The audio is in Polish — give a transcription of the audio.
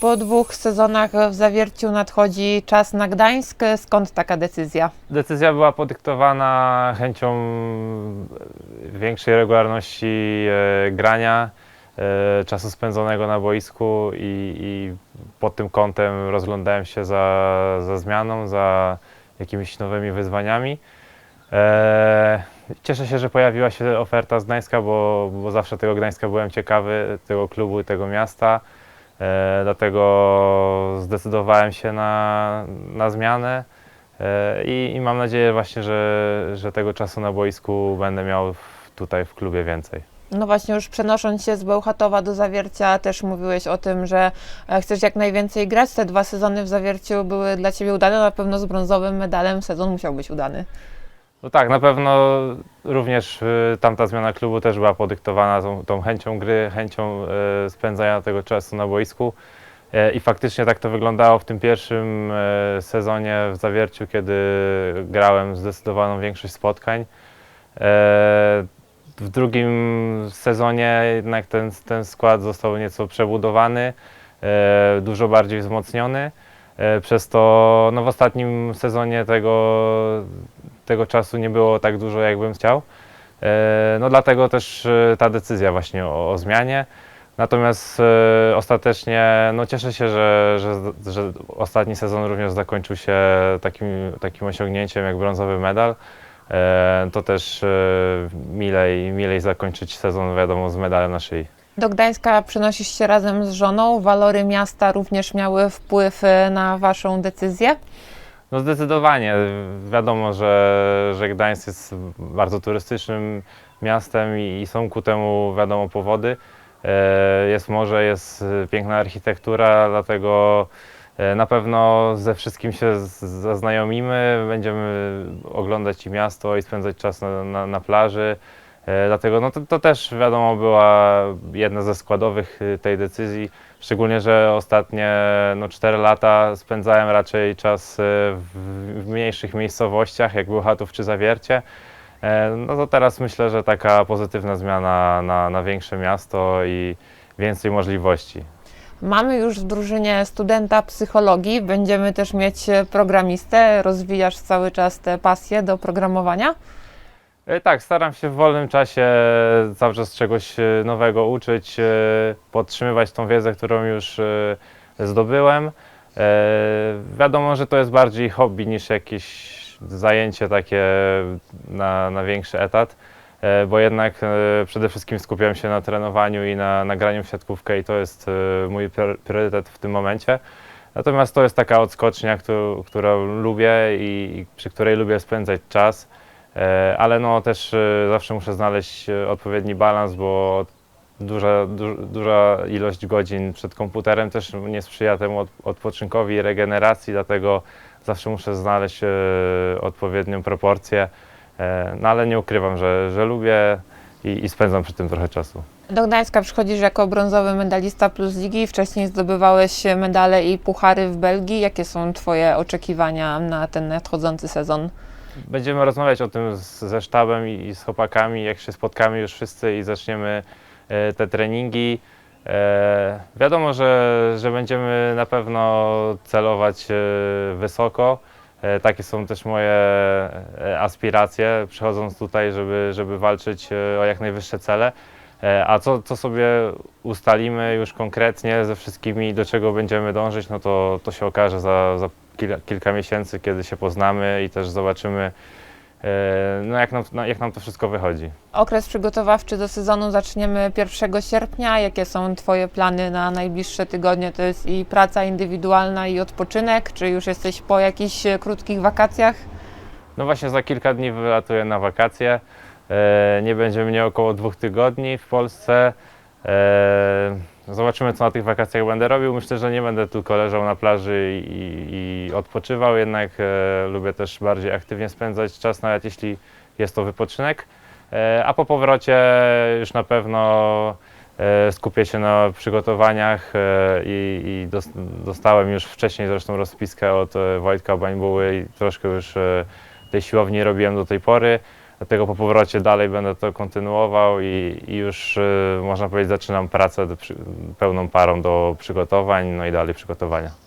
po dwóch sezonach w Zawierciu nadchodzi czas na Gdańsk. Skąd taka decyzja? Decyzja była podyktowana chęcią większej regularności e, grania, e, czasu spędzonego na boisku i, i pod tym kątem rozglądałem się za, za zmianą, za jakimiś nowymi wyzwaniami. E, Cieszę się, że pojawiła się oferta z Gdańska, bo, bo zawsze tego Gdańska byłem ciekawy, tego klubu i tego miasta. E, dlatego zdecydowałem się na, na zmianę e, i, i mam nadzieję właśnie, że, że tego czasu na boisku będę miał w, tutaj w klubie więcej. No właśnie już przenosząc się z Bełchatowa do Zawiercia też mówiłeś o tym, że e, chcesz jak najwięcej grać. Te dwa sezony w Zawierciu były dla Ciebie udane, na pewno z brązowym medalem sezon musiał być udany. No tak, na pewno również y, tamta zmiana klubu też była podyktowana tą, tą chęcią gry, chęcią y, spędzania tego czasu na boisku. E, I faktycznie tak to wyglądało w tym pierwszym e, sezonie w Zawierciu, kiedy grałem zdecydowaną większość spotkań. E, W drugim sezonie jednak ten, ten skład został nieco przebudowany, dużo bardziej wzmocniony. Przez to no w ostatnim sezonie tego, tego czasu nie było tak dużo, jakbym chciał. E, No dlatego też e, ta decyzja właśnie o, o zmianie. Natomiast e, ostatecznie no cieszę się, że, że, że ostatni sezon również zakończył się takim, takim osiągnięciem jak brązowy medal. To też milej, milej zakończyć sezon wiadomo z medalem na szyi. Do Gdańska przenosisz się razem z żoną. Walory miasta również miały wpływ na Waszą decyzję. No zdecydowanie. Wiadomo, że, że Gdańsk jest bardzo turystycznym miastem i, i są ku temu wiadomo powody. E, Jest morze, jest piękna architektura, dlatego e, na pewno ze wszystkim się z- zaznajomimy, będziemy oglądać i miasto i spędzać czas na, na, na plaży. E, Dlatego no to, to też wiadomo była jedna ze składowych y, tej decyzji. Szczególnie, że ostatnie no, 4 lata spędzałem raczej czas e, w, w mniejszych miejscowościach, jak Bełchatów czy Zawiercie. E, No to teraz myślę, że taka pozytywna zmiana na, na większe miasto i więcej możliwości. Mamy już w drużynie studenta psychologii. Będziemy też mieć e, programistę. Rozwijasz cały czas tę pasję do programowania. E, Tak, staram się w wolnym czasie cały czas czegoś e, nowego uczyć, e, podtrzymywać tą wiedzę, którą już zdobyłem. Wiadomo, że to jest bardziej hobby niż jakieś zajęcie takie na, na większy etat, bo jednak przede wszystkim skupiam się na trenowaniu i na, na graniu w siatkówkę i to jest mój prior- priorytet w tym momencie. Natomiast to jest taka odskocznia, którą, którą lubię i przy której lubię spędzać czas. E, ale no też e, zawsze muszę znaleźć e, odpowiedni balans, bo duża, du, duża ilość godzin przed komputerem też nie sprzyja temu od, odpoczynkowi i regeneracji, dlatego zawsze muszę znaleźć odpowiednią proporcję. No ale nie ukrywam, że, że lubię i, i spędzam przy tym trochę czasu. Do Gdańska przychodzisz jako brązowy medalista plus ligi. Wcześniej zdobywałeś medale i puchary w Belgii. Jakie są Twoje oczekiwania na ten nadchodzący sezon? Będziemy rozmawiać o tym z, ze sztabem i, i z chłopakami, jak się spotkamy już wszyscy i zaczniemy e, te treningi. E, wiadomo, że, że będziemy na pewno celować e, wysoko. E, takie są też moje e, aspiracje, przychodząc tutaj, żeby, żeby walczyć e, o jak najwyższe cele. E, A co, co sobie ustalimy już konkretnie ze wszystkimi, do czego będziemy dążyć, no to, to się okaże za, za kilka, kilka miesięcy, kiedy się poznamy i też zobaczymy, e, no jak, nam, no jak nam to wszystko wychodzi. Okres przygotowawczy do sezonu zaczniemy 1 sierpnia. Jakie są Twoje plany na najbliższe tygodnie? To jest i praca indywidualna, i odpoczynek. Czy już jesteś po jakichś e, krótkich wakacjach? No właśnie za kilka dni wylatuję na wakacje. E, nie będzie mnie około dwóch tygodni w Polsce. Zobaczymy, co na tych wakacjach będę robił. Myślę, że nie będę tylko leżał na plaży i, i odpoczywał, jednak e, lubię też bardziej aktywnie spędzać czas, nawet jeśli jest to wypoczynek. E, a po powrocie już na pewno e, skupię się na przygotowaniach e, i, i dos- dostałem już wcześniej zresztą rozpiskę od e, Wojtka Bańbuły i troszkę już e, tej siłowni robiłem do tej pory. Dlatego po powrocie dalej będę to kontynuował i, i już y, można powiedzieć zaczynam pracę do, pełną parą do przygotowań, no i dalej przygotowania.